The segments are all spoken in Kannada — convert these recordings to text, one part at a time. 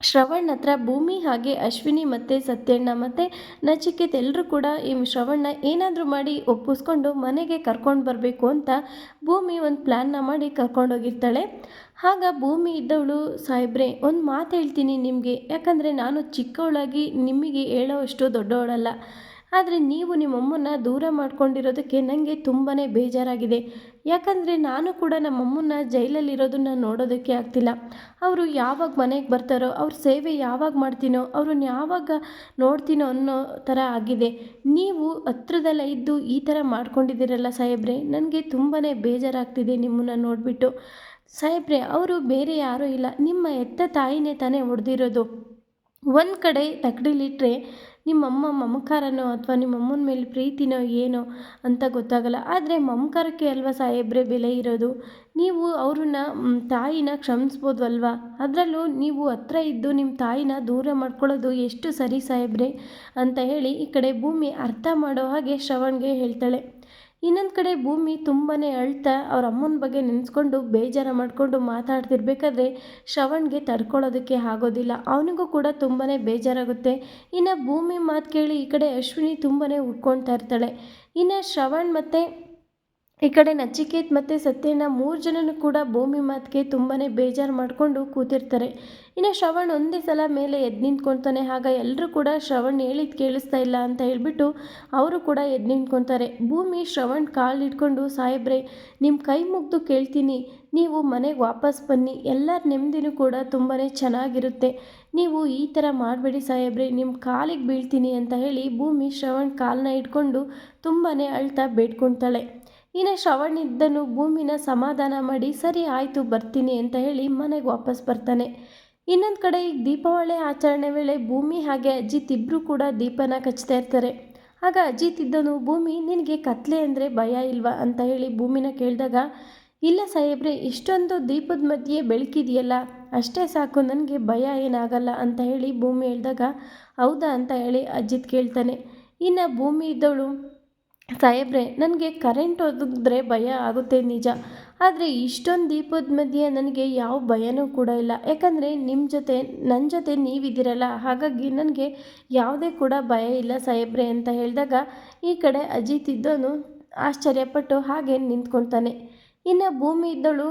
ಶ್ರವಣ್ ಹತ್ರ ಭೂಮಿ ಹಾಗೆ ಅಶ್ವಿನಿ ಮತ್ತು ಸತ್ಯಣ್ಣ ಮತ್ತು ನಚಿಕೇತ್ ಎಲ್ಲರೂ ಕೂಡ ಈ ಶ್ರವಣ್ಣ ಏನಾದರೂ ಮಾಡಿ ಒಪ್ಪಿಸ್ಕೊಂಡು ಮನೆಗೆ ಕರ್ಕೊಂಡು ಬರಬೇಕು ಅಂತ ಭೂಮಿ ಒಂದು ಪ್ಲ್ಯಾನ್ನ ಮಾಡಿ ಕರ್ಕೊಂಡೋಗಿರ್ತಾಳೆ ಆಗ ಭೂಮಿ ಇದ್ದವಳು, ಸಾಹೇಬ್ರೆ, ಒಂದು ಮಾತು ಹೇಳ್ತೀನಿ ನಿಮಗೆ. ಯಾಕಂದರೆ ನಾನು ಚಿಕ್ಕವಳಾಗಿ ನಿಮಗೆ ಹೇಳೋವಷ್ಟು ದೊಡ್ಡವಳಲ್ಲ. ಆದರೆ ನೀವು ನಿಮ್ಮಮ್ಮನ್ನ ದೂರ ಮಾಡ್ಕೊಂಡಿರೋದಕ್ಕೆ ನನಗೆ ತುಂಬಾ ಬೇಜಾರಾಗಿದೆ. ಯಾಕಂದರೆ ನಾನು ಕೂಡ ನಮ್ಮಮ್ಮನ್ನ ಜೈಲಲ್ಲಿರೋದನ್ನ ನೋಡೋದಕ್ಕೆ ಆಗ್ತಿಲ್ಲ. ಅವರು ಯಾವಾಗ ಮನೆಗೆ ಬರ್ತಾರೋ, ಅವ್ರ ಸೇವೆ ಯಾವಾಗ ಮಾಡ್ತೀನೋ, ಅವ್ರನ್ನ ಯಾವಾಗ ನೋಡ್ತೀನೋ ಅನ್ನೋ ಥರ ಆಗಿದೆ. ನೀವು ಹತ್ರದಲ್ಲೇ ಇದ್ದು ಈ ಥರ ಮಾಡ್ಕೊಂಡಿದ್ದೀರಲ್ಲ ಸಾಹೇಬ್ರೆ, ನನಗೆ ತುಂಬಾ ಬೇಜಾರಾಗ್ತಿದೆ ನಿಮ್ಮನ್ನ ನೋಡಿಬಿಟ್ಟು. ಸಾಹೇಬ್ರೆ, ಅವರು ಬೇರೆ ಯಾರೂ ಇಲ್ಲ. ನಿಮ್ಮ ಎತ್ತ ತಾಯಿನೇ ತಾನೇ ಹೊಡೆದಿರೋದು. ಒಂದು ಕಡೆ ತಕ್ಕಡಿಲಿಟ್ರೆ ನಿಮ್ಮಮ್ಮ ಮಮಕಾರನೋ ಅಥವಾ ನಿಮ್ಮಮ್ಮನ ಮೇಲೆ ಪ್ರೀತಿನೋ ಏನೋ ಅಂತ ಗೊತ್ತಾಗಲ್ಲ. ಆದರೆ ಮಮಕಾರಕ್ಕೆ ಅಲ್ವಾ ಸಾಹೇಬ್ರೆ ಬೆಲೆ ಇರೋದು? ನೀವು ಅವ್ರನ್ನ ತಾಯಿನ ಕ್ಷಮಿಸ್ಬೋದು ಅಲ್ವಾ ಅದರಲ್ಲೂ ನೀವು ಹತ್ರ ಇದ್ದು ನಿಮ್ಮ ತಾಯಿನ ದೂರ ಮಾಡ್ಕೊಳ್ಳೋದು ಎಷ್ಟು ಸರಿ ಸಾಹೇಬ್ರೆ? ಅಂತ ಹೇಳಿ ಈ ಕಡೆ ಭೂಮಿ ಅರ್ಥ ಮಾಡೋ ಹಾಗೆ ಶ್ರವಣ್ಗೆ ಹೇಳ್ತಾಳೆ. ಇನ್ನೊಂದು ಕಡೆ ಭೂಮಿ ತುಂಬಾ ಅಳ್ತಾ ಅವ್ರ ಅಮ್ಮನ ಬಗ್ಗೆ ನೆನೆಸ್ಕೊಂಡು ಬೇಜಾರ ಮಾಡಿಕೊಂಡು ಮಾತಾಡ್ತಿರ್ಬೇಕಾದ್ರೆ ಶ್ರವಣ್ಗೆ ತಡ್ಕೊಳ್ಳೋದಕ್ಕೆ ಆಗೋದಿಲ್ಲ. ಅವನಿಗೂ ಕೂಡ ತುಂಬಾ ಬೇಜಾರಾಗುತ್ತೆ. ಇನ್ನು ಭೂಮಿ ಮಾತು ಕೇಳಿ ಈ ಕಡೆ ಅಶ್ವಿನಿ ತುಂಬಾ ಉಟ್ಕೊಳ್ತಾ ಇರ್ತಾಳೆ. ಇನ್ನು ಶ್ರವಣ್ ಮತ್ತು ಈ ಕಡೆ ನಚಿಕೇತ್ ಮತ್ತು ಸತ್ಯಣ್ಣ ಮೂರು ಜನನೂ ಕೂಡ ಭೂಮಿ ಮಾತಿಗೆ ತುಂಬಾ ಬೇಜಾರು ಮಾಡಿಕೊಂಡು ಕೂತಿರ್ತಾರೆ. ಇನ್ನು ಶ್ರವಣ್ ಒಂದೇ ಸಲ ಮೇಲೆ ಎದ್ದು ನಿಂತ್ಕೊತಾನೆ, ಆಗ ಎಲ್ಲರೂ ಕೂಡ ಶ್ರವಣ್ ಹೇಳಿದ್ದು ಕೇಳಿಸ್ತಾ ಇಲ್ಲ ಅಂತ ಹೇಳಿಬಿಟ್ಟು ಅವರು ಕೂಡ ಎದ್ದು ನಿಂತ್ಕೊತಾರೆ. ಭೂಮಿ, ಶ್ರವಣ್ ಕಾಲು ಇಟ್ಕೊಂಡು ಸಾಹೇಬ್ರೆ ನಿಮ್ಮ ಕೈ ಮುಗ್ದು ಕೇಳ್ತೀನಿ. ನೀವು ಮನೆಗೆ ವಾಪಸ್ ಬನ್ನಿ. ಎಲ್ಲರ ನೆಮ್ಮದಿನೂ ಕೂಡ ತುಂಬಾ ಚೆನ್ನಾಗಿರುತ್ತೆ. ನೀವು ಈ ಥರ ಮಾಡಬೇಡಿ ಸಾಹೇಬ್ರೆ. ನಿಮ್ಮ ಕಾಲಿಗೆ ಬೀಳ್ತೀನಿ ಅಂತ ಹೇಳಿ ಭೂಮಿ, ಶ್ರವಣ್ ಕಾಲನ್ನ ಇಟ್ಕೊಂಡು ತುಂಬಾ ಅಳ್ತಾ ಬೇಡ್ಕೊತಾಳೆ. ಇನ್ನು ಶ್ರವಣಿದ್ದನು ಭೂಮಿನ ಸಮಾಧಾನ ಮಾಡಿ, ಸರಿ ಆಯಿತು, ಬರ್ತೀನಿ ಅಂತ ಹೇಳಿ ಮನೆಗೆ ವಾಪಸ್ ಬರ್ತಾನೆ. ಇನ್ನೊಂದು ಕಡೆ ಈಗ ದೀಪಾವಳಿ ಆಚರಣೆ ವೇಳೆ ಭೂಮಿ ಹಾಗೆ ಅಜಿತ್ ಇಬ್ಬರು ಕೂಡ ದೀಪನ ಕಚ್ತಾ ಇರ್ತಾರೆ. ಆಗ ಅಜಿತ್ ಇದ್ದನು, ಭೂಮಿ, ನಿನಗೆ ಕತ್ಲೆ ಅಂದರೆ ಭಯ ಇಲ್ವಾ ಅಂತ ಹೇಳಿ ಭೂಮಿನ ಕೇಳಿದಾಗ, ಇಲ್ಲ ಸಾಹೇಬ್ರೆ, ಇಷ್ಟೊಂದು ದೀಪದ ಮಧ್ಯೆ ಬೆಳಕಿದೆಯಲ್ಲ, ಅಷ್ಟೇ ಸಾಕು, ನನಗೆ ಭಯ ಏನಾಗಲ್ಲ ಅಂತ ಹೇಳಿ ಭೂಮಿ ಹೇಳಿದಾಗ, ಹೌದಾ ಅಂತ ಹೇಳಿ ಅಜಿತ್ ಕೇಳ್ತಾನೆ. ಇನ್ನು ಭೂಮಿ ಇದ್ದವಳು ಸಾಹೇಬ್ರೆ, ನನಗೆ ಕರೆಂಟ್ ಒದಗಿದ್ರೆ ಭಯ ಆಗುತ್ತೆ ನಿಜ. ಆದರೆ ಇಷ್ಟೊಂದು ದೀಪದ ಮಧ್ಯೆ ನನಗೆ ಯಾವ ಭಯನೂ ಕೂಡ ಇಲ್ಲ. ಯಾಕಂದರೆ ನಿಮ್ಮ ಜೊತೆ ನನ್ನ ಜೊತೆ ನೀವಿದ್ದೀರಲ್ಲ ಹಾಗಾಗಿ ನನಗೆ ಯಾವುದೇ ಕೂಡ ಭಯ ಇಲ್ಲ ಸಾಹೇಬ್ರೆ ಅಂತ ಹೇಳಿದಾಗ ಈ ಕಡೆ ಅಜಿತ್ ಇದ್ದವನು ಆಶ್ಚರ್ಯಪಟ್ಟು ಹಾಗೆ ನಿಂತ್ಕೊಳ್ತಾನೆ ಇನ್ನು ಭೂಮಿ ಇದ್ದಳು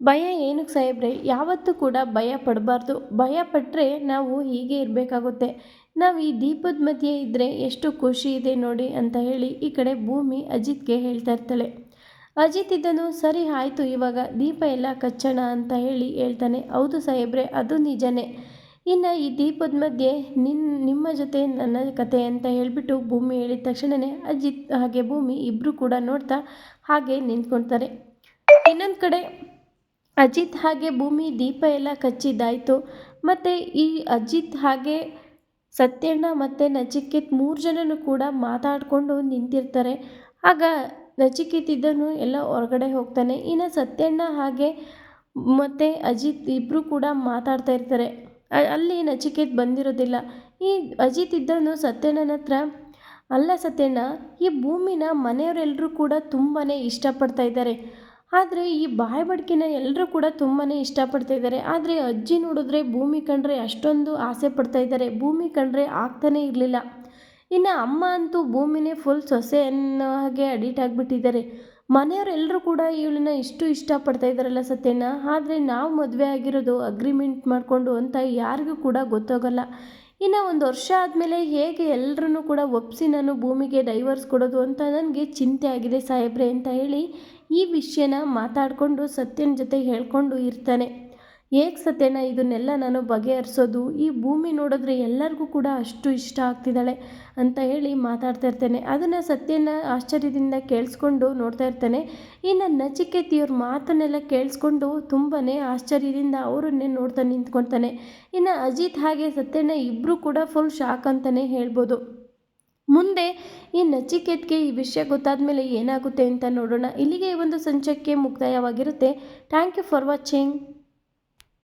ಭಯ ಏನಕ್ಕೆ ಸಾಹೇಬ್ರೆ? ಯಾವತ್ತೂ ಕೂಡ ಭಯ ಪಡಬಾರ್ದು. ಭಯ ಪಟ್ಟರೆ ನಾವು ಹೀಗೆ ಇರಬೇಕಾಗುತ್ತೆ. ನಾವು ಈ ದೀಪದ ಮಧ್ಯೆ ಇದ್ದರೆ ಎಷ್ಟು ಖುಷಿ ಇದೆ ನೋಡಿ ಅಂತ ಹೇಳಿ ಈ ಕಡೆ ಭೂಮಿ ಅಜಿತ್ಗೆ ಹೇಳ್ತಾ ಇರ್ತಾಳೆ. ಅಜಿತ್ ಇದ್ದನು, ಸರಿ ಆಯಿತು, ಇವಾಗ ದೀಪ ಎಲ್ಲ ಕಚ್ಚೋಣ ಅಂತ ಹೇಳಿ ಹೇಳ್ತಾನೆ. ಹೌದು ಸಾಹೇಬ್ರೆ, ಅದು ನಿಜನೇ. ಇನ್ನು ಈ ದೀಪದ ಮಧ್ಯೆ ನಿನ್ನ ನಿಮ್ಮ ಜೊತೆ ನನ್ನ ಕತೆ ಅಂತ ಹೇಳಿಬಿಟ್ಟು ಭೂಮಿ ಹೇಳಿದ ತಕ್ಷಣವೇ ಅಜಿತ್ ಹಾಗೆ ಭೂಮಿ ಇಬ್ಬರು ಕೂಡ ನೋಡ್ತಾ ಹಾಗೆ ನಿಂತ್ಕೊಳ್ತಾರೆ ಇನ್ನೊಂದು ಕಡೆ ಅಜಿತ್ ಹಾಗೆ ಭೂಮಿ ದೀಪ ಎಲ್ಲ ಕಚ್ಚಿದ್ದಾಯಿತು. ಮತ್ತು ಈ ಅಜಿತ್ ಹಾಗೆ ಸತ್ಯಣ್ಣ ಮತ್ತು ನಚಿಕೇತ್ ಮೂರು ಜನನೂ ಕೂಡ ಮಾತಾಡಿಕೊಂಡು ನಿಂತಿರ್ತಾರೆ. ಆಗ ನಚಿಕೇತ್ ಇದ್ದನು ಎಲ್ಲ ಹೊರಗಡೆ ಹೋಗ್ತಾನೆ. ಇನ್ನು ಸತ್ಯಣ್ಣ ಹಾಗೆ ಮತ್ತು ಅಜಿತ್ ಇಬ್ಬರು ಕೂಡ ಮಾತಾಡ್ತಾ ಇರ್ತಾರೆ. ಅಲ್ಲಿ ನಚಿಕೇತ್ ಬಂದಿರೋದಿಲ್ಲ. ಈ ಅಜಿತ್ ಇದ್ದನು ಸತ್ಯಣ್ಣನ ಹತ್ರ, ಅಲ್ಲ ಸತ್ಯಣ್ಣ, ಈ ಭೂಮಿನ ಮನೆಯವರೆಲ್ಲರೂ ಕೂಡ ತುಂಬಾ ಇಷ್ಟಪಡ್ತಾ ಇದ್ದಾರೆ. ಆದರೆ ಈ ಬಾಯಿ ಬಡ್ಕಿನ ಎಲ್ಲರೂ ಕೂಡ ತುಂಬಾ ಇಷ್ಟಪಡ್ತಾ ಇದ್ದಾರೆ ಆದರೆ ಅಜ್ಜಿ ನೋಡಿದ್ರೆ ಭೂಮಿ ಕಂಡ್ರೆ ಅಷ್ಟೊಂದು ಆಸೆ ಪಡ್ತಾ ಇದ್ದಾರೆ ಭೂಮಿ ಕಂಡ್ರೆ ಆಗ್ತಾನೇ ಇರಲಿಲ್ಲ. ಇನ್ನು ಅಮ್ಮ ಅಂತೂ ಭೂಮಿನೇ ಫುಲ್ ಸೊಸೆ ಅನ್ನೋ ಹಾಗೆ ಅಡಿಟ್ ಆಗಿಬಿಟ್ಟಿದ್ದಾರೆ. ಮನೆಯವರೆಲ್ಲರೂ ಕೂಡ ಇವಳನ್ನ ಇಷ್ಟು ಇಷ್ಟಪಡ್ತಾ ಇದ್ದಾರಲ್ಲ ಸತ್ಯನ ಆದರೆ ನಾವು ಮದುವೆ ಆಗಿರೋದು ಅಗ್ರಿಮೆಂಟ್ ಮಾಡಿಕೊಂಡು ಅಂತ ಯಾರಿಗೂ ಕೂಡ ಗೊತ್ತಾಗಲ್ಲ. ಇನ್ನು ಒಂದು ವರ್ಷ ಆದಮೇಲೆ ಹೇಗೆ ಎಲ್ಲರೂ ಕೂಡ ಒಪ್ಪಿಸಿ ನಾನು ಭೂಮಿಗೆ ಡೈವರ್ಸ್ ಕೊಡೋದು ಅಂತ ನನಗೆ ಚಿಂತೆ ಆಗಿದೆ ಸಾಹೇಬ್ರೆ ಅಂತ ಹೇಳಿ ಈ ವಿಷಯನ ಮಾತಾಡಿಕೊಂಡು ಸತ್ಯನ ಜೊತೆ ಹೇಳ್ಕೊಂಡು ಇರ್ತಾನೆ. ಹೇಗೆ ಸತ್ಯನ, ಇದನ್ನೆಲ್ಲ ನಾನು ಬಗೆಹರಿಸೋದು, ಈ ಭೂಮಿ ನೋಡಿದ್ರೆ ಎಲ್ಲರಿಗೂ ಕೂಡ ಅಷ್ಟು ಇಷ್ಟ ಆಗ್ತಿದ್ದಾಳೆ ಅಂತ ಹೇಳಿ ಮಾತಾಡ್ತಾ ಇರ್ತೇನೆ. ಅದನ್ನು ಸತ್ಯನ ಆಶ್ಚರ್ಯದಿಂದ ಕೇಳಿಸ್ಕೊಂಡು ನೋಡ್ತಾ ಇರ್ತಾನೆ. ಇನ್ನು ನಚಿಕೇತಿಯವ್ರ ಮಾತನ್ನೆಲ್ಲ ಕೇಳಿಸ್ಕೊಂಡು ತುಂಬಾ ಆಶ್ಚರ್ಯದಿಂದ ಅವರನ್ನೇ ನೋಡ್ತಾ ನಿಂತ್ಕೊಳ್ತಾನೆ. ಇನ್ನು ಅಜಿತ್ ಹಾಗೆ ಸತ್ಯನ ಇಬ್ಬರು ಕೂಡ ಫುಲ್ ಶಾಕ್ ಅಂತಲೇ ಹೇಳ್ಬೋದು. ಮುಂದೆ ಈ ನಚಿಕೇತ್ಗೆ ಈ ವಿಷಯ ಗೊತ್ತಾದ ಮೇಲೆ ಏನಾಗುತ್ತೆ ಅಂತ ನೋಡೋಣ. ಇಲ್ಲಿಗೆ ಈ ಒಂದು ಸಂಚಕ್ಕೆ ಮುಕ್ತಾಯವಾಗಿರುತ್ತೆ. Thank you for watching